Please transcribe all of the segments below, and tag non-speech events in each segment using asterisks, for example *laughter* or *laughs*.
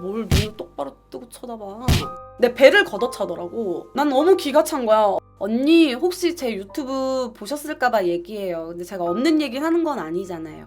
뭘 눈을 똑바로 뜨고 쳐다봐. 내 배를 걷어차더라고. 난 너무 기가 찬 거야. 언니 혹시 제 유튜브 보셨을까봐 얘기해요. 근데 제가 없는 얘기 하는 건 아니잖아요.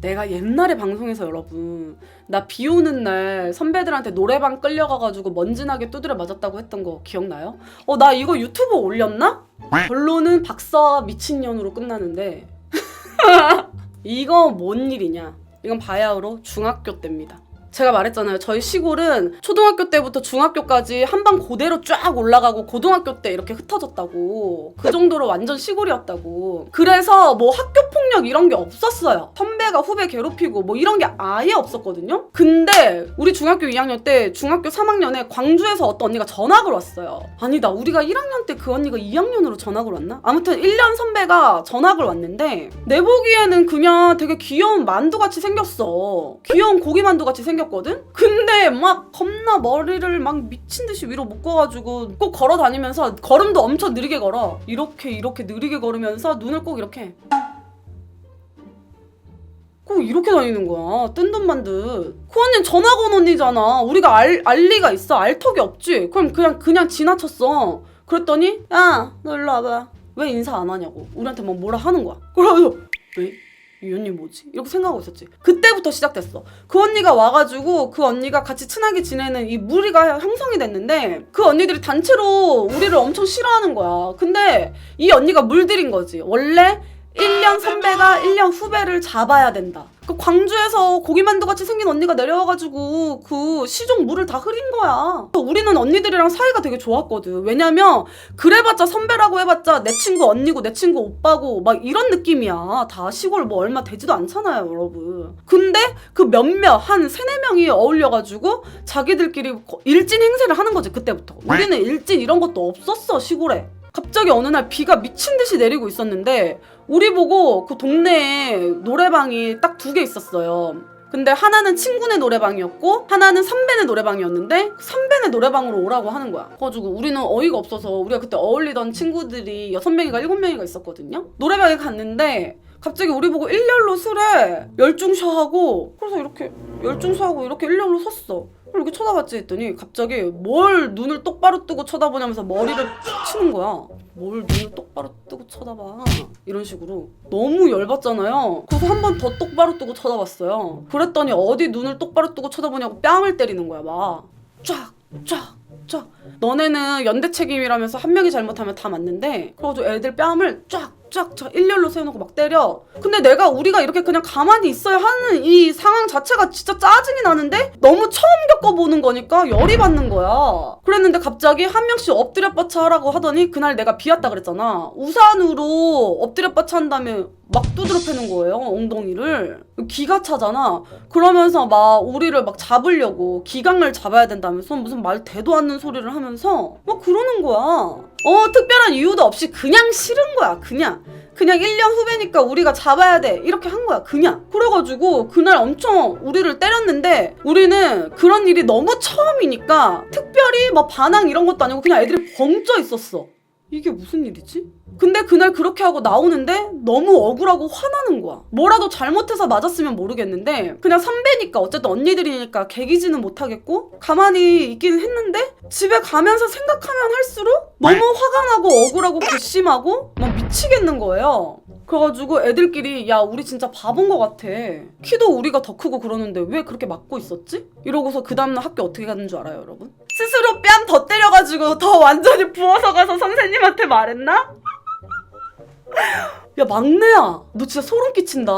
내가 옛날에 방송에서 여러분 나 비 오는 날 선배들한테 노래방 끌려가가지고 먼지나게 두드려 맞았다고 했던 거 기억나요? 어 나 이거 유튜브 올렸나? 결론은 박사 미친년으로 끝나는데 *laughs* 이거 뭔 일이냐? 이건 바야흐로 중학교 때입니다. 제가 말했잖아요. 저희 시골은 초등학교 때부터 중학교까지 한 방 고대로 쫙 올라가고 고등학교 때 이렇게 흩어졌다고. 그 정도로 완전 시골이었다고. 그래서 뭐 학교 폭력 이런 게 없었어요. 선배 가 후배 괴롭히고 뭐 이런 게 아예 없었거든요. 근데 우리 중학교 2학년 때 중학교 3학년에 광주에서 어떤 언니가 전학을 왔어요. 아니다. 우리가 1학년 때 그 언니가 2학년으로 전학을 왔나? 아무튼 1년 선배가 전학을 왔는데 내 보기에는 그냥 되게 귀여운 만두 같이 생겼어. 귀여운 고기 만두 같이 생겼거든? 근데 막 겁나 머리를 막 미친 듯이 위로 묶어가지고 꼭 걸어 다니면서 걸음도 엄청 느리게 걸어. 이렇게 이렇게 느리게 걸으면서 눈을 꼭 이렇게 꼭 이렇게 다니는 거야. 뜬 돈만 듯. 그 언니는 전학 온 언니잖아. 우리가 알, 알 리가 있어. 알 턱이 없지. 그럼 그냥, 그냥 지나쳤어. 그랬더니, 야, 너 일로 와봐. 왜 인사 안 하냐고. 우리한테 막 뭐라 하는 거야. 그래서, 왜? 이 언니 뭐지? 이렇게 생각하고 있었지. 그때부터 시작됐어. 그 언니가 와가지고 그 언니가 같이 친하게 지내는 이 무리가 형성이 됐는데 그 언니들이 단체로 우리를 엄청 싫어하는 거야. 근데 이 언니가 물들인 거지. 원래 1년 선배가 1년 후배를 잡아야 된다. 그 광주에서 고기만두 같이 생긴 언니가 내려와가지고 그 시종 물을 다 흐린 거야. 우리는 언니들이랑 사이가 되게 좋았거든. 왜냐면 그래봤자 선배라고 해봤자 내 친구 언니고 내 친구 오빠고 막 이런 느낌이야. 다 시골 뭐 얼마 되지도 않잖아요, 여러분. 근데 그 몇몇 한 세네 명이 어울려가지고 자기들끼리 거- 일진 행세를 하는 거지 그때부터. 우리는 일진 이런 것도 없었어 시골에. 갑자기 어느 날 비가 미친 듯이 내리고 있었는데 우리 보고 그 동네에 노래방이 딱 두 개 있었어요. 근데 하나는 친구네 노래방이었고 하나는 선배네 노래방이었는데 선배네 노래방으로 오라고 하는 거야. 그래가지고 우리는 어이가 없어서 우리가 그때 어울리던 친구들이 여섯 명인가 일곱 명인가 있었거든요. 노래방에 갔는데 갑자기 우리 보고 일렬로 술에 열중셔하고 그래서 이렇게 열중셔하고 이렇게 일렬로 섰어. 이렇게 쳐다봤지 했더니 갑자기 뭘 눈을 똑바로 뜨고 쳐다보냐면서 머리를 치는 거야. 뭘 눈을 똑바로 뜨고 쳐다봐. 이런 식으로. 너무 열받잖아요. 그래서 한 번 더 똑바로 뜨고 쳐다봤어요. 그랬더니 어디 눈을 똑바로 뜨고 쳐다보냐고 뺨을 때리는 거야, 막. 쫙, 쫙, 쫙. 너네는 연대 책임이라면서 한 명이 잘못하면 다 맞는데, 그래가지고 애들 뺨을 쫙, 쫙, 쫙 일렬로 세워놓고 막 때려. 근데 내가 우리가 이렇게 그냥 가만히 있어야 하는 이 상황 자체가 진짜 짜증이 나는데 너무 처음 겪어보는 거니까 열이 받는 거야. 그랬는데 갑자기 한 명씩 엎드려 뻗쳐 하라고 하더니 그날 내가 비왔다 그랬잖아. 우산으로 엎드려 뻗쳐 한 다음에 막 두드려 패는 거예요 엉덩이를 기가 차잖아 그러면서 막 우리를 막 잡으려고 기강을 잡아야 된다면서 무슨 말 대도 않는 소리를 하면서 막 그러는 거야 어 특별한 이유도 없이 그냥 싫은 거야 그냥 그냥 1년 후배니까 우리가 잡아야 돼. 이렇게 한 거야. 그냥. 그래가지고 그날 엄청 우리를 때렸는데 우리는 그런 일이 너무 처음이니까 특별히 뭐 반항 이런 것도 아니고 그냥 애들이 벙쪄 있었어 이게 무슨 일이지? 근데 그날 그렇게 하고 나오는데 너무 억울하고 화나는 거야. 뭐라도 잘못해서 맞았으면 모르겠는데 그냥 선배니까 어쨌든 언니들이니까 개기지는 못하겠고 가만히 있기는 했는데 집에 가면서 생각하면 할수록 너무 화가 나고 억울하고 괘씸하고 막 미치겠는 거예요. 그래가지고 애들끼리 야 우리 진짜 바본 것 같아. 키도 우리가 더 크고 그러는데 왜 그렇게 맞고 있었지? 이러고서 그 다음날 학교 어떻게 갔는 줄 알아요 여러분? 스스로 뺨 더 때려 가지고 더 완전히 부어서 가서 선생님한테 말했나? 야 막내야! 너 진짜 소름 끼친다.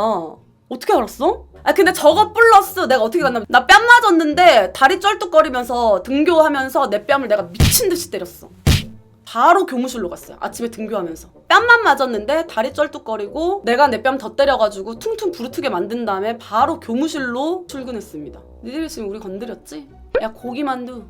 어떻게 알았어? 아 근데 저거 플러스 내가 어떻게 갔냐면 나 뺨 맞았는데 다리 쩔뚝거리면서 등교하면서 내 뺨을 내가 미친 듯이 때렸어. 바로 교무실로 갔어요. 아침에 등교하면서. 뺨만 맞았는데 다리 쩔뚝거리고 내가 내 뺨 더 때려가지고 퉁퉁 부르트게 만든 다음에 바로 교무실로 출근했습니다. 니들이 지금 우리 건드렸지? 야 고기만두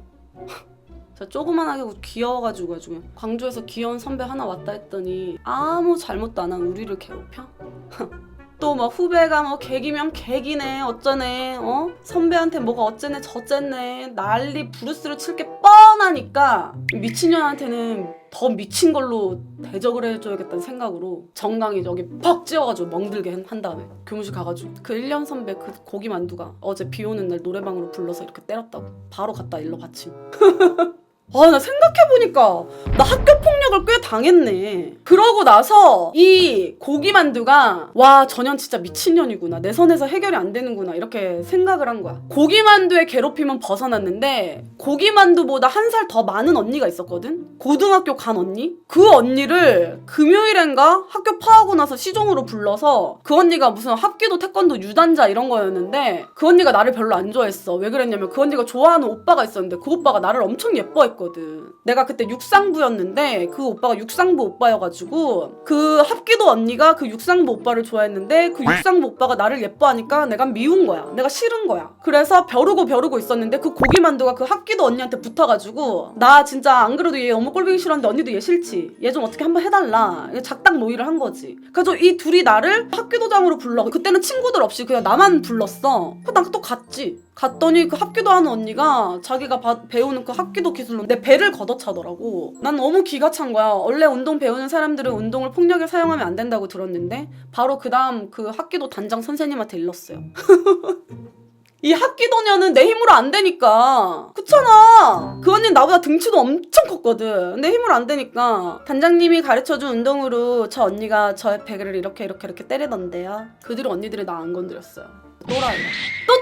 저 조그만하게 귀여워가지고 아주 광주에서 귀여운 선배 하나 왔다 했더니 아무 잘못도 안 한 우리를 괴롭혀? *laughs* 또뭐 후배가 뭐 개기면 개기네 어쩌네 어? 선배한테 뭐가 어쩌네 저쩌네 난리 부르스를 칠 게 뻔하니까 미친년한테는 더 미친 걸로 대적을 해줘야겠다는 생각으로 정강이 저기 퍽 찌워가지고 멍들게 한- 한 다음에 교무실 가가지고 그 1년 선배 그 고기 만두가 어제 비 오는 날 노래방으로 불러서 이렇게 때렸다고. 바로 갔다 일러 받침 *laughs* 아, 나 생각해보니까, 나 학교 폭력을 꽤 당했네. 그러고 나서, 이 고기만두가, 와, 전현 진짜 미친년이구나. 내 선에서 해결이 안 되는구나. 이렇게 생각을 한 거야. 고기만두의 괴롭힘은 벗어났는데, 고기만두보다 한 살 더 많은 언니가 있었거든? 고등학교 간 언니? 그 언니를 금요일엔가 학교 파하고 나서 시종으로 불러서, 그 언니가 무슨 합기도 태권도 유단자 이런 거였는데, 그 언니가 나를 별로 안 좋아했어. 왜 그랬냐면, 그 언니가 좋아하는 오빠가 있었는데, 그 오빠가 나를 엄청 예뻐했 거든. 내가 그때 육상부였는데 그 오빠가 육상부 오빠여가지고 그 합기도 언니가 그 육상부 오빠를 좋아했는데 그 육상부 오빠가 나를 예뻐하니까 내가 미운 거야. 내가 싫은 거야. 그래서 벼르고 벼르고 있었는데 그 고기만두가 그 합기도 언니한테 붙어가지고 나 진짜 안 그래도 얘 너무 꼴보기 싫었는데 언니도 얘 싫지. 얘 좀 어떻게 한번 해달라. 작당 모의를 한 거지. 그래서 이 둘이 나를 합기도장으로 불러. 그때는 친구들 없이 그냥 나만 불렀어. 그난 또 갔지. 갔더니 그 합기도 하는 언니가 자기가 바- 배우는 그 합기도 기술로 내 배를 걷어차더라고. 난 너무 기가 찬 거야. 원래 운동 배우는 사람들은 운동을 폭력에 사용하면 안 된다고 들었는데 바로 그 다음 그 합기도 단장 선생님한테 일렀어요. *laughs* 이 합기도녀는 내 힘으로 안 되니까. 그렇잖아. 그 언니 나보다 등치도 엄청 컸거든. 내 힘으로 안 되니까. 단장님이 가르쳐준 운동으로 저 언니가 저의 배를 이렇게 이렇게 이렇게 때리던데요. 그 뒤로 언니들이 나 안 건드렸어요. 또라이 또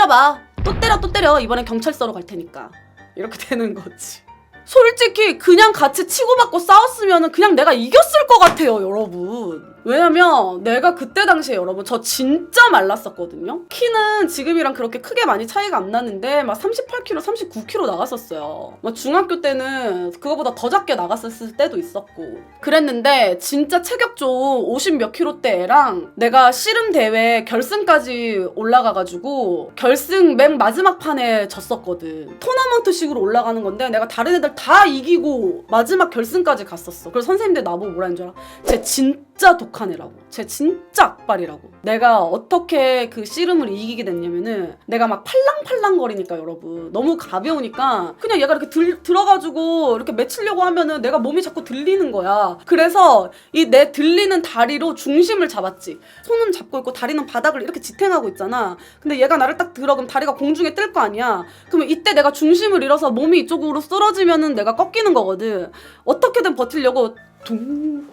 때려봐. 또 때려 또 때려. 이번엔 경찰서로 갈 테니까. 이렇게 되는 거지. 솔직히 그냥 같이 치고받고 싸웠으면 그냥 내가 이겼을 것 같아요 여러분 왜냐면 내가 그때 당시에 여러분 저 진짜 말랐었거든요. 키는 지금이랑 그렇게 크게 많이 차이가 안 나는데 막 38kg 39kg 나갔었어요. 막 중학교 때는 그거보다 더 작게 나갔었을 때도 있었고. 그랬는데 진짜 체격 좋은 50 몇 킬로 대 애랑 내가 씨름 대회 결승까지 올라가가지고 결승 맨 마지막 판에 졌었거든. 토너먼트식으로 올라가는 건데 내가 다른 애들 다 이기고 마지막 결승까지 갔었어. 그래서 선생님들 나보고 뭐라 는 줄 알아? 쟤 진짜 독한 애라고. 쟤 진짜 악발이라고. 내가 어떻게 그 씨름을 이기게 됐냐면은 내가 막 팔랑팔랑거리니까 여러분. 너무 가벼우니까 그냥 얘가 이렇게 들, 들어가지고 이렇게 맺히려고 하면은 내가 몸이 자꾸 들리는 거야. 그래서 이 내 들리는 다리로 중심을 잡았지. 손은 잡고 있고 다리는 바닥을 이렇게 지탱하고 있잖아. 근데 얘가 나를 딱 들어 그럼 다리가 공중에 뜰 거 아니야. 그러면 이때 내가 중심을 잃어서 몸이 이쪽으로 쓰러지면은 내가 꺾이는 거거든. 어떻게든 버티려고 둥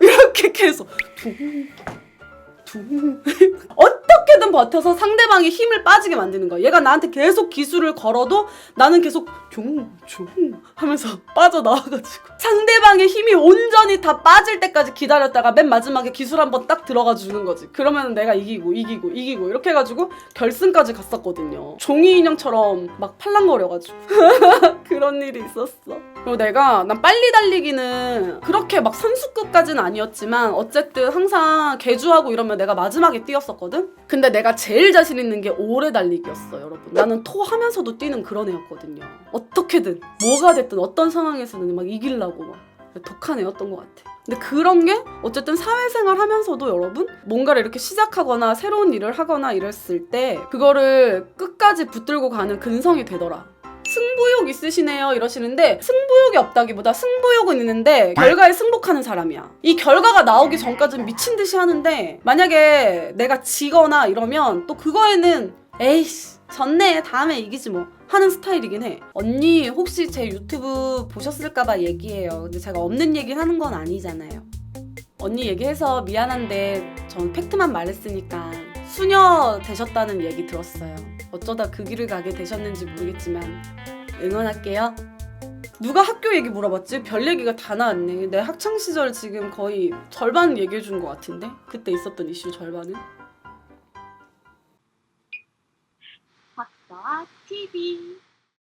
이렇게 계속 둥 둥. 어떻게든 버텨서 상대방의 힘을 빠지게 만드는 거야. 얘가 나한테 계속 기술을 걸어도 나는 계속 둥둥 하면서 *laughs* 빠져나와가지고 상대방의 힘이 온전히 다 빠질 때까지 기다렸다가 맨 마지막에 기술 한번 딱 들어가 주는 거지. 그러면 내가 이기고 이기고 이기고 이렇게 해가지고 결승까지 갔었거든요. 종이 인형처럼 막 팔랑거려가지고 *laughs* 그런 일이 있었어. 그리고 내가 난 빨리 달리기는 그렇게 막 선수급까지는 아니었지만 어쨌든 항상 개주하고 이러면 내가 마지막에 뛰었었거든. 근데 내가 제일 자신 있는 게 오래 달리기였어, 여러분. 나는 토하면서도 뛰는 그런 애였거든요. 어떻게든 뭐가 됐든 어떤 상황에서는 막 이기려고 막 독한 애였던 것 같아. 근데 그런 게 어쨌든 사회생활 하면서도 여러분 뭔가를 이렇게 시작하거나 새로운 일을 하거나 이랬을 때 그거를 끝까지 붙들고 가는 근성이 되더라. 승부욕 있으시네요 이러시는데 승부욕이 없다기보다 승부욕은 있는데 결과에 승복하는 사람이야. 이 결과가 나오기 전까지는 미친 듯이 하는데 만약에 내가 지거나 이러면 또 그거에는 에이씨 졌네 다음에 이기지 뭐 하는 스타일이긴 해. 언니 혹시 제 유튜브 보셨을까봐 얘기해요. 근데 제가 없는 얘기 하는 건 아니잖아요. 언니 얘기해서 미안한데 전 팩트만 말했으니까 수녀 되셨다는 얘기 들었어요. 어쩌다 그 길을 가게 되셨는지 모르겠지만 응원할게요. 누가 학교 얘기 물어봤지? 별 얘기가 다 나왔네. 내 학창 시절 지금 거의 절반 얘기해 준 것 같은데 그때 있었던 이슈 절반은. 박사 TV